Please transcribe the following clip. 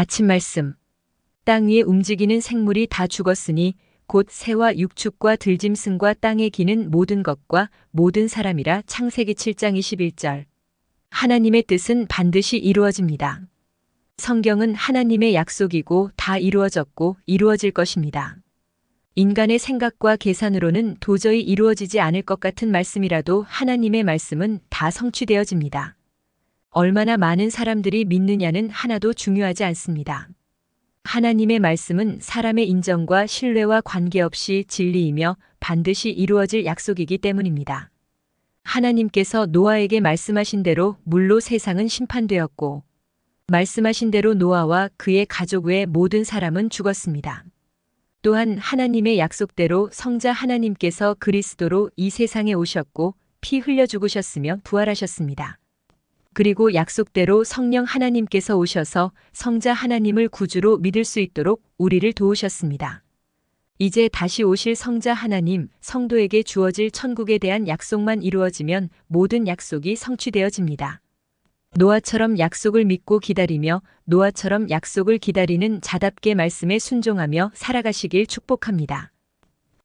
아침 말씀. 땅 위에 움직이는 생물이 다 죽었으니 곧 새와 육축과 들짐승과 땅에 기는 모든 것과 모든 사람이라 창세기 7장 21절. 하나님의 뜻은 반드시 이루어집니다. 성경은 하나님의 약속이고 다 이루어졌고 이루어질 것입니다. 인간의 생각과 계산으로는 도저히 이루어지지 않을 것 같은 말씀이라도 하나님의 말씀은 다 성취되어집니다. 얼마나 많은 사람들이 믿느냐는 하나도 중요하지 않습니다. 하나님의 말씀은 사람의 인정과 신뢰와 관계없이 진리이며 반드시 이루어질 약속이기 때문입니다. 하나님께서 노아에게 말씀하신 대로 물로 세상은 심판되었고, 말씀하신 대로 노아와 그의 가족 외 모든 사람은 죽었습니다. 또한 하나님의 약속대로 성자 하나님께서 그리스도로 이 세상에 오셨고 피 흘려 죽으셨으며 부활하셨습니다. 그리고 약속대로 성령 하나님께서 오셔서 성자 하나님을 구주로 믿을 수 있도록 우리를 도우셨습니다. 이제 다시 오실 성자 하나님, 성도에게 주어질 천국에 대한 약속만 이루어지면 모든 약속이 성취되어집니다. 노아처럼 약속을 믿고 기다리며 노아처럼 약속을 기다리는 자답게 말씀에 순종하며 살아가시길 축복합니다.